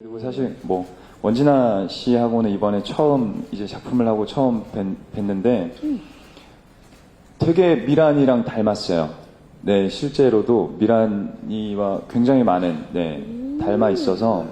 그리고 사실 뭐 원진아 씨하고는 이번에 처음 이제 작품을 하고 처음 뵌, 뵀는데 되게 미란이랑 닮았어요. 네, 실제로도 미란이와 굉장히 많은 네, 닮아 있어서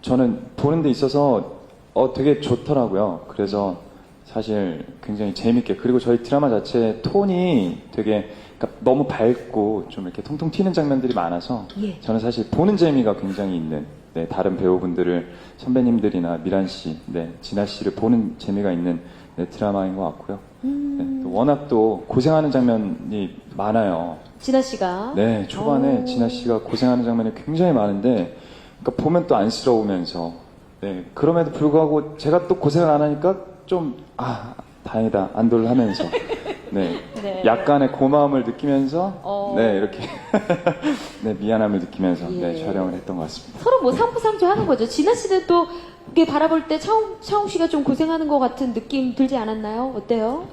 저는 보는 데 있어서 어 되게 좋더라고요. 그래서 사실 굉장히 재밌게 그리고 저희 드라마 자체 톤이 되게 그러니까 너무 밝고 좀 이렇게 통통 튀는 장면들이 많아서 예. 저는 사실 보는 재미가 굉장히 있는 네, 다른 배우분들을 선배님들이나 미란 씨, 네, 진아 씨를 보는 재미가 있는 네, 드라마인 것 같고요. 네, 또 워낙 또 고생하는 장면이 많아요. 진아 씨가. 네, 초반에 오. 진아 씨가 고생하는 장면이 굉장히 많은데, 그러니까 보면 또 안쓰러우면서, 네, 그럼에도 불구하고 제가 또 고생을 안 하니까 좀, 아, 다행이다, 안도를 하면서, 네, 네. 약간의 고마움을 느끼면서, 어. 네, 이렇게, 네, 미안함을 느끼면서, 네, 예. 촬영을 했던 것 같습니다. 서로 뭐 상부상조 하는 거죠. 진아 씨는 또 이게 바라볼 때 차웅, 차웅 씨가 좀 고생하는 것 같은 느낌 들지 않았나요? 어때요?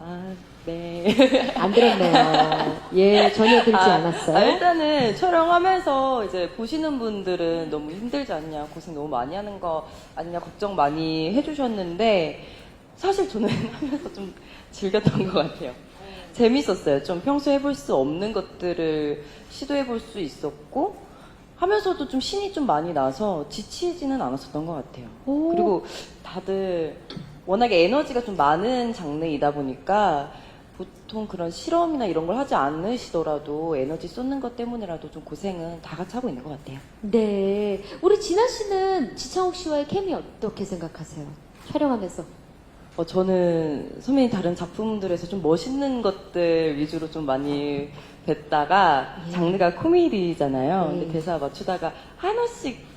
아, 네. 안 들었네요. 예, 전혀 들지 아, 않았어요. 아, 일단은 촬영하면서 이제 보시는 분들은 너무 힘들지 않냐, 고생 너무 많이 하는 거 아니냐, 걱정 많이 해주셨는데, 사실 저는 하면서 좀 즐겼던 것 같아요. 재밌었어요. 좀 평소에 해볼 수 없는 것들을 시도해볼 수 있었고, 하면서도 좀 신이 좀 많이 나서 지치지는 않았었던 것 같아요. 오. 그리고 다들 워낙에 에너지가 좀 많은 장르이다 보니까 보통 그런 실험이나 이런 걸 하지 않으시더라도 에너지 쏟는 것 때문이라도 좀 고생은 다 같이 하고 있는 것 같아요. 네. 우리 진아 씨는 지창욱 씨와의 케미 어떻게 생각하세요? 촬영하면서. 어, 저는 선배님 다른 작품들에서 좀 멋있는 것들 위주로 좀 많이 뵀다가 예. 장르가 코미디잖아요. 네. 근데 대사 맞추다가 하나씩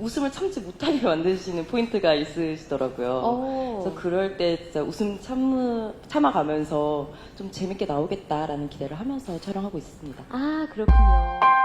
웃음을 참지 못하게 만드시는 포인트가 있으시더라고요. 어. 그래서 그럴 때 진짜 웃음 참, 참아가면서 좀 재밌게 나오겠다라는 기대를 하면서 촬영하고 있습니다. 아, 그렇군요.